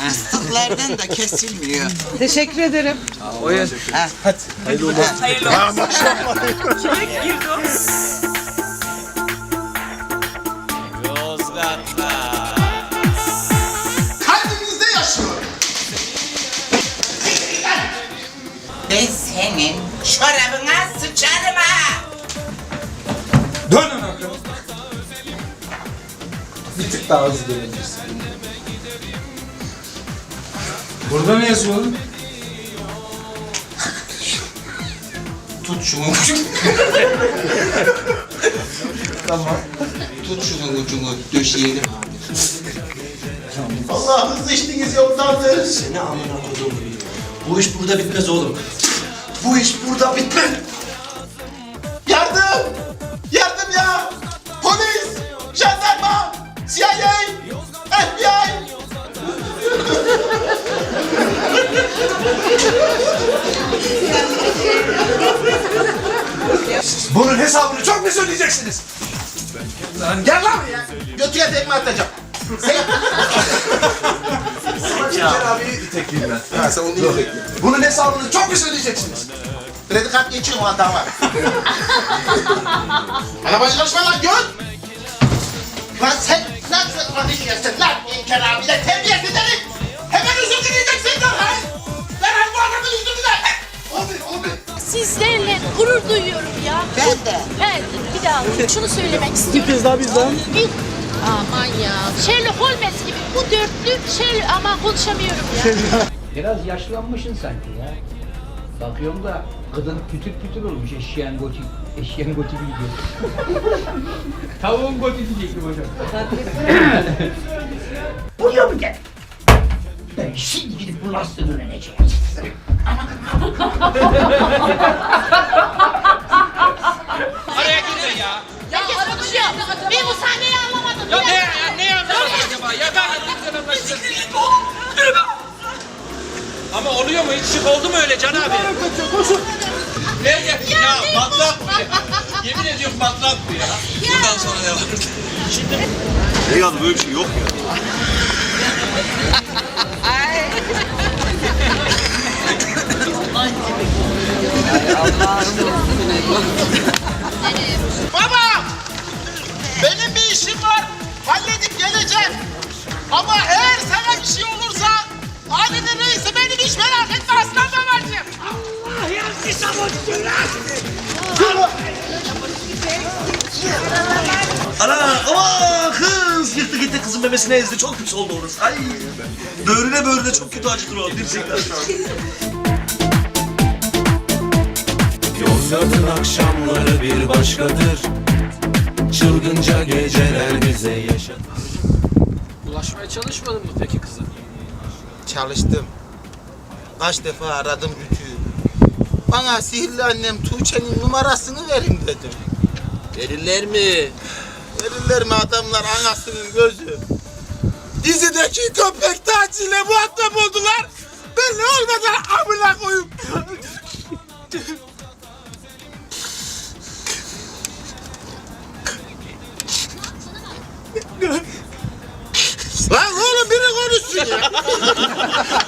Fıstıklardan da kesilmiyor. Teşekkür ederim. Oyun. Ha. Hayırlı olsun. Kalbimizde yaşıyor. Ben senin çorabına sıçarım ha. Dönün arkadaşlar. Bir tık daha hızlı dönebilirsin. Burada ne yazıyor oğlum? Tut şunu. Tamam. Tut şunun ucunu döşeyelim abi. Allah hızlı içtiniz yoldandır. Ne amına kodum. Bu iş burada bitmez oğlum. Bu iş burada bitmez. Bunun hesabını çok mu söyleyeceksiniz? Lan gel lan buraya. Götüye tekme atacağım. Sen... Abi itekliyim ben. Ha sen onu iyi bekle. Bunun hesabını çok mu söyleyeceksiniz? Kredi kart geçiyor mu var? Arabacı karışma lan göt! Lan sen nasıl konuşuyorsun lan İlker abiyle Sizlerle gurur duyuyorum ya. Ben de. Ben bir daha şunu söylemek istiyorum. Bir kez daha biz daha. Aman ya. Sherlock Holmes gibi bu dörtlü Sherlock ama konuşamıyorum ya. Biraz yaşlanmışsın sanki ya. Bakıyorum da kadın pütür pütür olmuş eşeğin goti. Eşeğin goti gibi diyor. Tavuğun goti diyecektim hocam. Buraya mı gel? Ben şimdi gidip bu lastiğini öğreneceğim. Ya konuşuyor. Bir bu sahneyi anlamadım. Ya ne ya ne acaba? Ya ben Ama oluyor mu? Hiç şık oldu mu öyle Can abi? Ne ya? Ya matlak bu ya. Yemin ediyorum matlak bu ya. Bundan sonra ne var? Eyvallah böyle bir şey yok ya. Baba! Benim bir işim var. Halledip geleceğim. Ama eğer sana bir şey olursa ailenin reisi benim hiç merak etme aslan babacığım. Allah ya Ana ama kız yırttı gitti kızın memesine ezdi. Çok pis oldu orası. Ay. Böğrüne böğrüne çok kötü acıtır o dirsekler. Yozgat'ın akşamları bir başkadır Çılgınca geceler bize yaşatır Ulaşmaya çalışmadın mı peki kıza? Çalıştım. Kaç defa aradım Rütü'yü. Bana sihirli annem Tuğçe'nin numarasını verin dedim. Verirler mi? Verirler mi adamlar anasının gözü? Dizideki köpek taciyle muhatap oldular. Yeah.